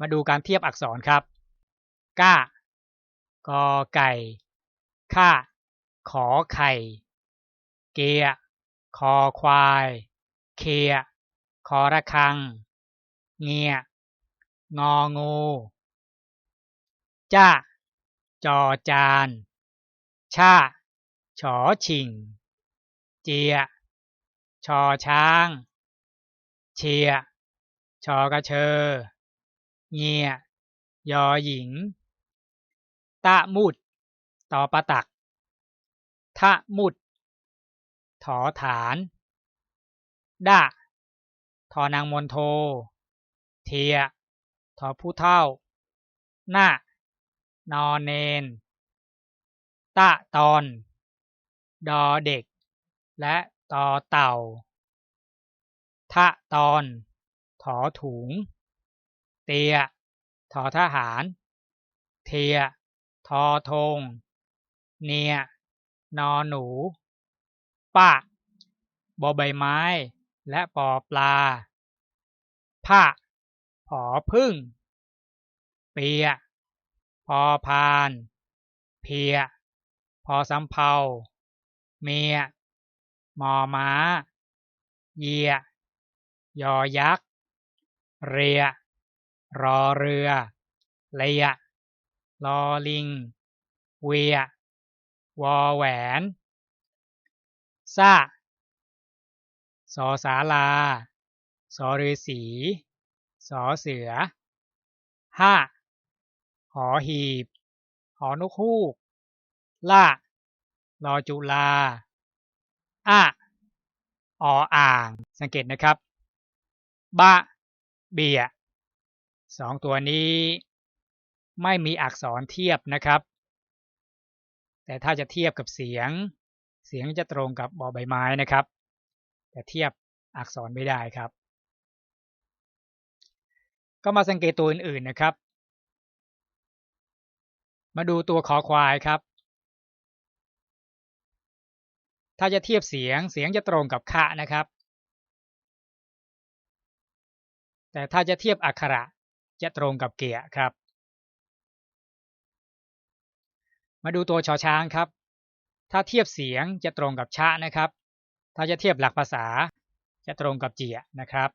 มาดูการเทียบอักษรครับก้ากอไก่ข้าขอไข่ เกียคอควาย เคียคอระคัง เงียงองูจ้าจอจาน ชาฉอชิง เจีย ชอช้าง เชีย ชอกระเชอ เงียยอหญิง ตะมุดต่อประตัก ทะมุด ถอฐานดะทอนางมนโท เทีย ทอผู้เท่า หน้านอนเนน ตะตอน ดอเด็ก และตอเต่า ทะตอน ถอถุง เตียทอทหาร เทีย ทอธงเนีย นอหนู ป้าบอใบไม้ และปอปลา ผ้าผอพึ่ง เปีย พอพาน เพีย พอสำเพาเมีย มอม้า เยีย ยอยักษ์ เรีย รอเรือเลียลอลิง เวียวอแหวนซาสอสาลา สอฤษีสอเสือห้าหอหีบ หอนกฮูก ล่ารอจุลาอะออ่าง สังเกตนะครับ บะ เบีย สองตัวนี้ไม่มีอักษรเทียบนะครับ แต่ถ้าจะเทียบกับเสียง เสียงจะตรงกับบอใบไม้นะครับ แต่เทียบอักษรไม่ได้ครับ ก็มาสังเกตตัวอื่นๆนะครับ มาดูตัวคอควายครับ ถ้าจะเทียบเสียงเสียงจะตรงกับคะนะครับ แต่ถ้าจะเทียบอักขระ จะตรงกับเกียครับ มาดูตัวชอช้างครับ ถ้าเทียบเสียงจะตรงกับชะนะครับ ถ้าจะเทียบหลักภาษาจะตรงกับเจียนะครับ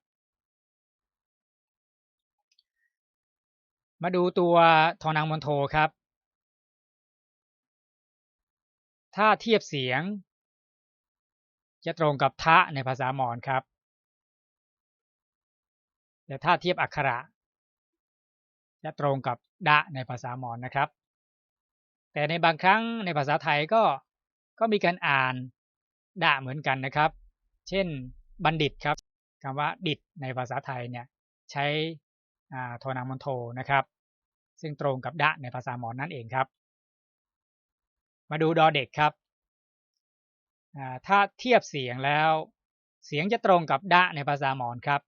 มาดูตัวทอนางมนโทครับ ถ้าเทียบเสียง จะตรงกับทะในภาษามอญครับแต่ถ้าเทียบอักขระ จะตรงกับดะในภาษามอญนะครับ แต่ในบางครั้งในภาษาไทยก็ก็มีการอ่านดะเหมือนกันนะครับ เช่นบัณฑิตครับคำว่าดิตในภาษาไทยเนี่ยใช้โทนามนโทนะครับ ซึ่งตรงกับดะในภาษามอญนั่นเองครับ มาดูดอเด็กครับถ้าเทียบเสียงแล้ว เสียงจะตรงกับดะในภาษามอญครับ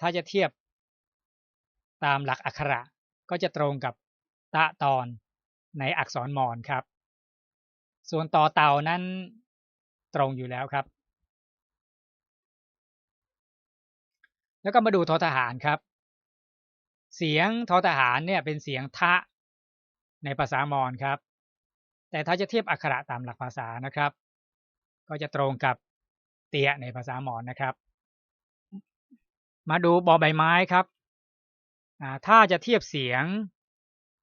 ถ้าจะเทียบ ตามหลักอักขระก็จะตรงกับตะตอนในอักษรมอญครับ ส่วนต่อเต่านั้นตรงอยู่แล้วครับ แล้วก็มาดูทอทหารครับ เสียงทอทหารเนี่ยเป็นเสียงทะในภาษามอญครับ แต่ถ้าจะเทียบอักขระตามหลักภาษานะครับ ก็จะตรงกับเตียในภาษามอญนะครับ มาดูบอใบไม้ครับ ถ้าจะเทียบเสียง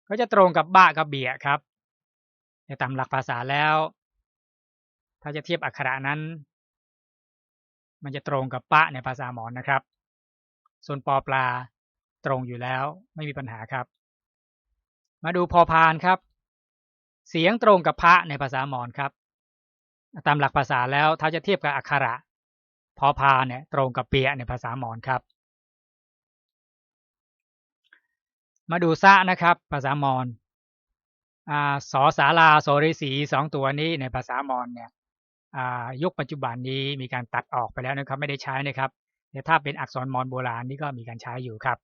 ก็จะตรงกับบะกับเบียครับในตามหลักภาษาแล้ว ถ้าจะเทียบอักขระนั้น มันจะตรงกับปะในภาษาหมอญนะครับ ส่วนปอปลาตรงอยู่แล้วไม่มีปัญหาครับ มาดูพอพานครับ เสียงตรงกับพระในภาษาหมอญครับ ตามหลักภาษาแล้วถ้าจะเทียบกับอักขระ พอพานเนี่ยตรงกับเปียในภาษาหมอญครับ มาดูซะนะครับ ภาษามอญสอสาลาโสริสีสองตัวนี้ในภาษามอญเนี่ยยุคปัจจุบันนี้มีการตัดออกไปแล้วนะครับ ไม่ได้ใช้นะครับแต่ถ้าเป็นอักษรมอญโบราณนี่ก็มีการใช้อยู่ครับ